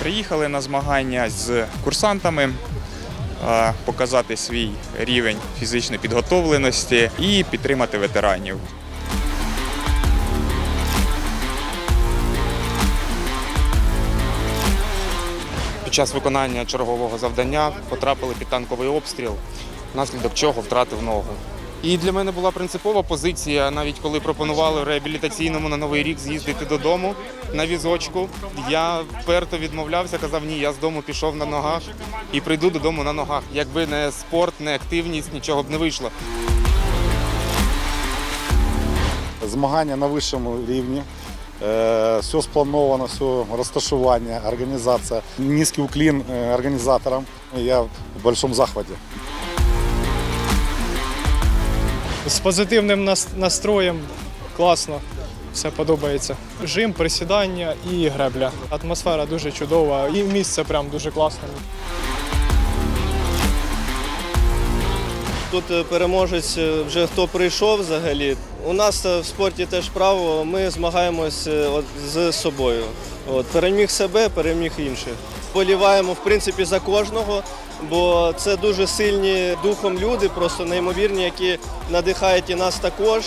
Приїхали на змагання з курсантами, показати свій рівень фізичної підготовленості і підтримати ветеранів. Під час виконання чергового завдання потрапили під танковий обстріл, внаслідок чого втратив ногу. І для мене була принципова позиція, навіть коли пропонували в реабілітаційному на новий рік з'їздити додому на візочку. Я вперто відмовлявся, казав, ні, я з дому пішов на ногах і прийду додому на ногах. Якби не спорт, не активність, нічого б не вийшло. Змагання на вищому рівні. Е, Все сплановано, все розташування, організація. Низький уклін е, організаторам. Я в большому захваті. З позитивним настроєм. Класно, все подобається. Жим, присідання і гребля. Атмосфера дуже чудова, і місце прям дуже класне. Тут е, переможець е, вже хто прийшов взагалі. У нас е, в спорті теж право, ми змагаємось з собою. От, переміг себе, переміг інших. Боліваємо в принципі за кожного, бо це дуже сильні духом люди, просто неймовірні, які надихають і нас також.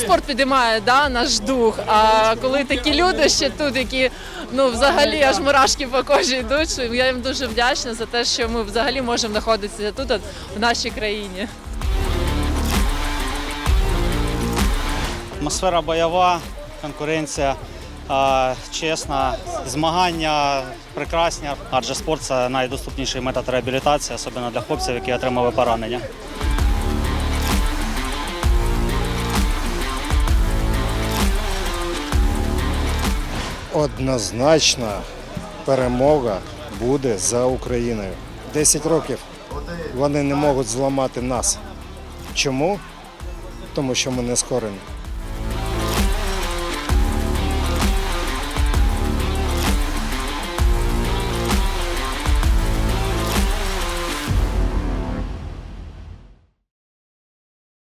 Спорт підіймає да, наш дух. А коли такі люди ще тут, які ну взагалі аж мурашки по кожі йдуть, що я їм дуже вдячна за те, що ми взагалі можемо знаходитися тут, в нашій країні. Атмосфера бойова, конкуренція чесна, змагання прекрасні, адже спорт це найдоступніший метод реабілітації, особливо для хлопців, які отримали поранення. Однозначна перемога буде за Україною. 10 років вони не можуть зламати нас. Чому? Тому що ми не скорені.